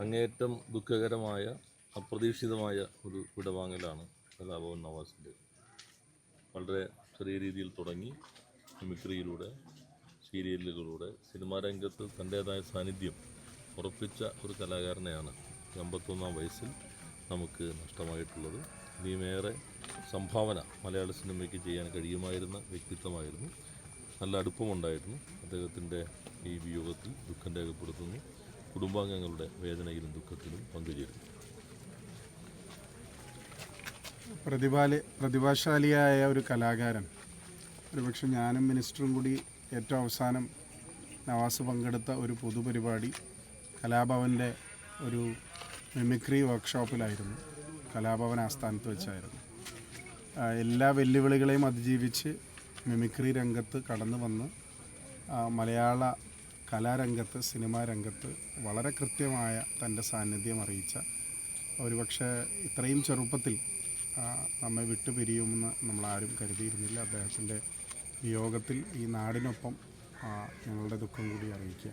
അങ്ങേയറ്റം ദുഃഖകരമായ അപ്രതീക്ഷിതമായ ഒരു വിടവാങ്ങലാണ് കലാഭവൻ നവാസിന്റെ. വളരെ ചെറിയ രീതിയിൽ തുടങ്ങി മിമിക്രിയിലൂടെ സീരിയലുകളിലൂടെ സിനിമാ രംഗത്ത് തന്റേതായ സാന്നിധ്യം ഉറപ്പിച്ച ഒരു കലാകാരനെയാണ് എൺപത്തൊന്നാം വയസ്സിൽ നമുക്ക് നഷ്ടമായിട്ടുള്ളത്. ഇനിയുമേറെ സംഭാവന മലയാള സിനിമയ്ക്ക് ചെയ്യാൻ കഴിയുമായിരുന്ന വ്യക്തിത്വമായിരുന്നു. നല്ല അടുപ്പമുണ്ടായിരുന്നു. അദ്ദേഹത്തിന്റെ ഈ വിയോഗത്തിൽ ദുഃഖം രേഖപ്പെടുത്തുന്നു. കുടുംബാംഗങ്ങളുടെ വേദനയിലും ദുഃഖത്തിലും പങ്കുചേരുന്നു. പ്രതിഭാലി പ്രതിഭാശാലിയായ ഒരു കലാകാരൻ. ഒരുപക്ഷെ ഞാനും മിനിസ്റ്ററും കൂടി ഏറ്റവും അവസാനം നവാസ് പങ്കെടുത്ത ഒരു പൊതുപരിപാടി കലാഭവന്റെ ഒരു മിമിക്രി വർക്ക്ഷോപ്പിലായിരുന്നു. കലാഭവൻ ആസ്ഥാനത്ത് വെച്ചായിരുന്നു. എല്ലാ വെല്ലുവിളികളെയും അതിജീവിച്ച് മിമിക്രി രംഗത്ത് കടന്നു വന്ന് മലയാള കലാരംഗത്ത് സിനിമാ രംഗത്ത് വളരെ കൃത്യമായ തന്റെ സാന്നിധ്യം അറിയിച്ച ഒരുപക്ഷെ ഇത്രയും ചെറുപ്പത്തിൽ നമ്മെ വിട്ടുപിരിയുമെന്ന് നമ്മളാരും കരുതിയിരുന്നില്ല. അദ്ദേഹത്തിന്റെ വിയോഗത്തിൽ ഈ നാടിനൊപ്പം ഞങ്ങളുടെ ദുഃഖം കൂടി അറിയിക്കുക